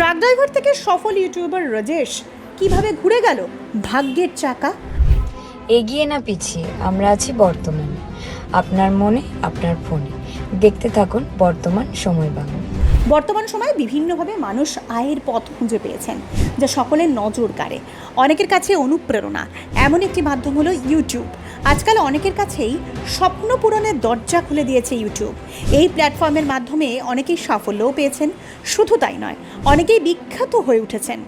Truck driver থেকে সফল YouTuber Rajesh কীভাবে ঘুরে গেল? ভাগ্যের চাকা? এগিয়ে না পিছিয়ে আমরা আছি বর্তমানে। আপনার মনে আপনার ফোনে। দেখতে থাকুন বর্তমান সময় বাংলা। বর্তমান সময়ে বিভিন্নভাবে মানুষ আয়ের পথ খুঁজে পেয়েছেন যা সকলের নজর কাড়ে। অনেকের কাছে অনুপ্রেরণা। এমন একটি মাধ্যম হলো ইউটিউব। আজকাল অনেকের কাছেই স্বপ্ন পূরণের দরজা খুলে দিয়েছে ইউটিউব। এই প্ল্যাটফর্মের মাধ্যমে অনেকেই সাফল্যও পেয়েছেন, শুধু তাই নয়, অনেকেই বিখ্যাত হয়ে উঠেছেন।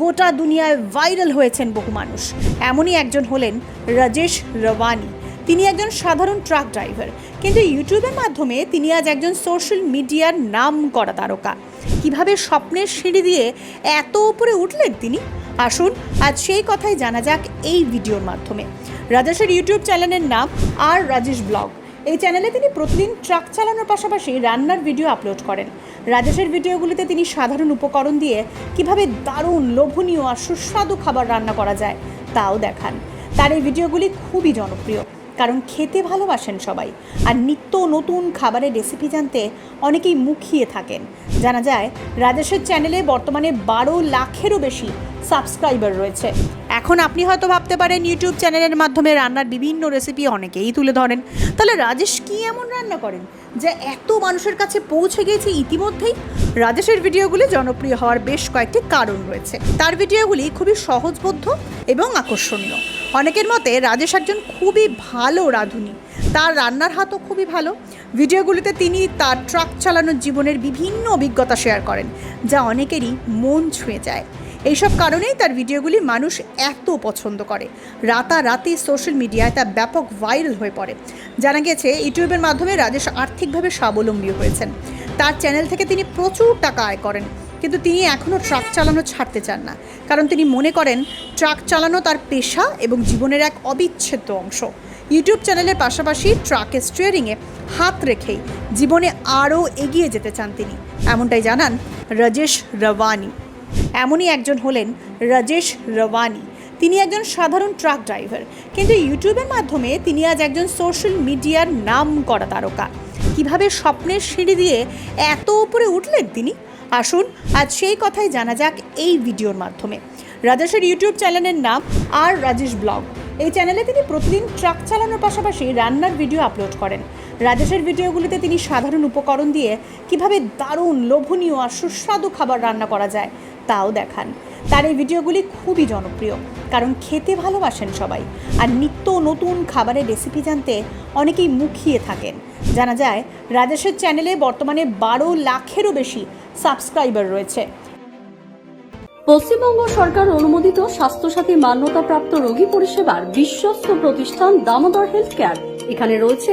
গোটা দুনিয়ায় ভাইরাল হয়েছেন বহু মানুষ। এমনই একজন হলেন রাজেশ রওয়ানি। তিনি একজন সাধারণ ট্রাক ড্রাইভার, কিন্তু ইউটিউবের মাধ্যমে তিনি আজ একজন সোশ্যাল মিডিয়ার নাম করা তারকা। কীভাবে স্বপ্নের সিঁড়ি দিয়ে এত উপরে উঠলেন তিনি? আসুন, আজ সেই কথাই জানা যাক এই ভিডিওর মাধ্যমে। রাজেশের ইউটিউব চ্যানেলের নাম আর রাজেশ ব্লগ। এই চ্যানেলে তিনি প্রতিদিন ট্রাক চালানোর পাশাপাশি রান্নার ভিডিও আপলোড করেন। রাজেশের ভিডিওগুলিতে তিনি সাধারণ উপকরণ দিয়ে কীভাবে দারুণ, লোভনীয় আর সুস্বাদু খাবার রান্না করা যায়, তাও দেখান। তার এই ভিডিওগুলি খুবই জনপ্রিয়। কারণ খেতে ভালোবাসেন সবাই। আর নিত্য নতুন খাবারের রেসিপি জানতে অনেকেই মুখিয়ে থাকেন। জানা যায়, রাজেশের চ্যানেলে বর্তমানে বারো লাখেরও বেশি সাবস্ক্রাইবার রয়েছে। এখন আপনি হয়তো ভাবতে পারেন ইউটিউব চ্যানেলের মাধ্যমে রান্নার বিভিন্ন রেসিপি অনেকেই তুলে ধরেন। তাহলে রাজেশ কী এমন রান্না করেন, যে এত মানুষের কাছে পৌঁছে গিয়েছে ইতিমধ্যেই? রাজেশের ভিডিওগুলি জনপ্রিয় হওয়ার বেশ কয়েকটি কারণ রয়েছে। তার ভিডিওগুলি খুবই সহজবোধ্য এবং আকর্ষণীয়। অনেকের মতে রাজেশ একজন খুবই ভালো রাঁধুনি। তার রান্নার হাতও খুবই ভালো। ভিডিওগুলিতে তিনি তার ট্রাক চালানোর জীবনের বিভিন্ন অভিজ্ঞতা শেয়ার করেন, যা অনেকেরই মন ছুঁয়ে যায়। এইসব কারণেই তার ভিডিওগুলি মানুষ এত পছন্দ করে। রাতারাতি সোশ্যাল মিডিয়ায় তা ব্যাপক ভাইরাল হয়ে পড়ে। জানা গেছে ইউটিউবের মাধ্যমে রাজেশ আর্থিকভাবে স্বাবলম্বী হয়েছেন। তার চ্যানেল থেকে তিনি প্রচুর টাকা আয় করেন, কিন্তু তিনি এখনও ট্রাক চালানো ছাড়তে চান না। কারণ তিনি মনে করেন, ট্রাক চালানো তার পেশা এবং জীবনের এক অবিচ্ছেদ্য অংশ। ইউটিউব চ্যানেলের পাশাপাশি ট্রাকের স্টিয়ারিংয়ে হাত রেখেই জীবনে আরও এগিয়ে যেতে চান তিনি। এমনটাই জানান রাজেশ রওয়ানি। এমনই একজন হলেন রাজেশ রওয়ানি। তিনি একজন সাধারণ ট্রাক ড্রাইভার। কিন্তু ইউটিউবের মাধ্যমে তিনি আজ একজন সোশ্যাল মিডিয়ার নাম করা তারকা। কীভাবে স্বপ্নের সিঁড়ি দিয়ে এত উপরে উঠলেন তিনি? আসুন আজ সেই কথাই জানা যাক এই ভিডিওর মাধ্যমে। রাজেশের ইউটিউব চ্যানেলের নাম আর রাজেশ ব্লগ। এই চ্যানেলে তিনি প্রতিদিন ট্রাক চালানোর পাশাপাশি রান্নার ভিডিও আপলোড করেন। রাজেশের ভিডিওগুলিতে তিনি সাধারণ উপকরণ দিয়ে কীভাবে দারুণ লোভনীয় আর সুস্বাদু খাবার রান্না করা যায় তাও দেখান। তার এই ভিডিওগুলি খুবই জনপ্রিয়, কারণ খেতে ভালোবাসেন সবাই। আর নিত্য নতুন খাবারের রেসিপি জানতে অনেকেই মুখিয়ে থাকেন। জানা যায়, রাজেশের চ্যানেলে বর্তমানে বারো লাখেরও বেশি সাবস্ক্রাইবার রয়েছে। পশ্চিমবঙ্গ সরকার অনুমোদিত স্বাস্থ্যসাথী মান্যতাপ্রাপ্ত রোগী পরিষেবার বিশ্বস্ত প্রতিষ্ঠান দামোদর হেলথ কেয়ার এখানে রয়েছে